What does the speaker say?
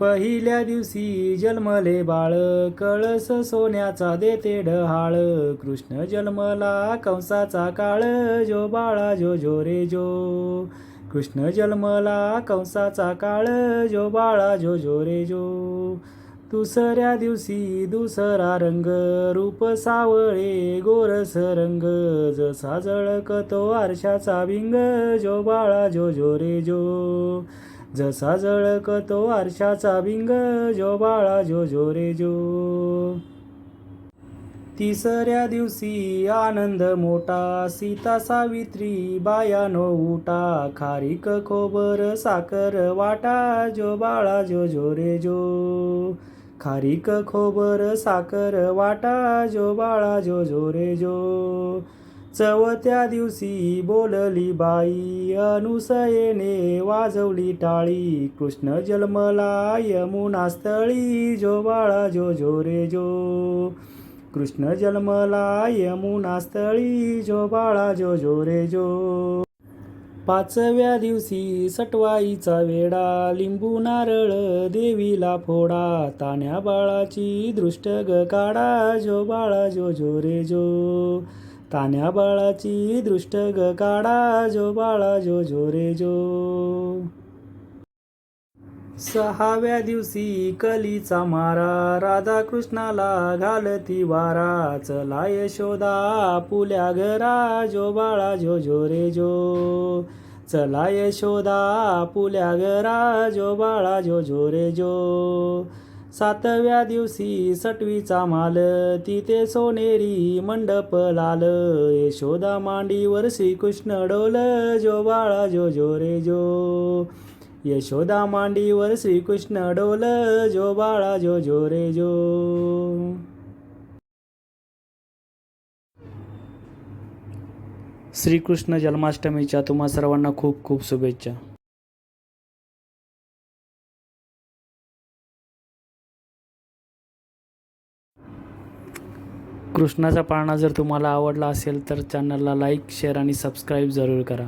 पहिल्या दिवशी जन्मले बाळ. कळस सोन्याचा देते डहाळ. कृष्ण जन्मला कंसाचा काळ. जो बाळा जो जो रे जो. कृष्ण जन्मला कंसाचा काळ. जो बाळा जो जो रे जो. दुसऱ्या दिवशी दुसरा रंग. रूप सावळे गोरस रंग. जसा जळकतो आरशाचा भिंग जो बाळा जो जो रे जो. जसा जळकतो आरशाचा बिंग जो बाळा जो जो रे जो. तिसऱ्या दिवशी आनंद मोठा सीता सावित्री बायानो उटा खारीक खोबर साखर वाटा जो बाळा जो जो रे जो. खारीक खोबर साखर वाटा जो बाळा जो जो रे जो. चवथ्या दिवशी बोलली बाई अनुसयेने वाजवली टाळी. कृष्ण जन्मला यमुनास्थळी जो बाळा जो जो रे जो. कृष्ण जन्मला यमुनास्थळी जो बाळा जो जो रे जो. पाचव्या दिवशी सटवाईचा वेडा लिंबू नारळ देवीला फोडा. ताण्या बाळाची दृष्ट ग काढा जो बाळा जो जो रे जो. तान्या बाळाची दृष्ट ग काढा जो बाळा जो जो रे जो. सहाव्या दिवशी कलीचा मारा राधा कृष्णाला घालती वारा. चला यशोदा आपुल्या घरा जो बाळा जो जो रे जो. चला यशोदा पुल्या घरा जो बाळा जो जो रे जो. सातव्या दिवशी सटवीचा माल तिथे सोनेरी मंडप लाल. यशोदा मांडीवर श्रीकृष्ण डोल जो बाळा जो जो रे जो. यशोदा मांडीवर श्रीकृष्ण डोल जो बाळा जो जो रे जो. श्रीकृष्ण जन्माष्टमीच्या तुम्हा सर्वांना खूप खूप शुभेच्छा. कृष्णाचा पाळणा जर तुम्हाला आवडला असेल तर चॅनलला लाईक शेअर आणि सबस्क्राईब जरूर करा.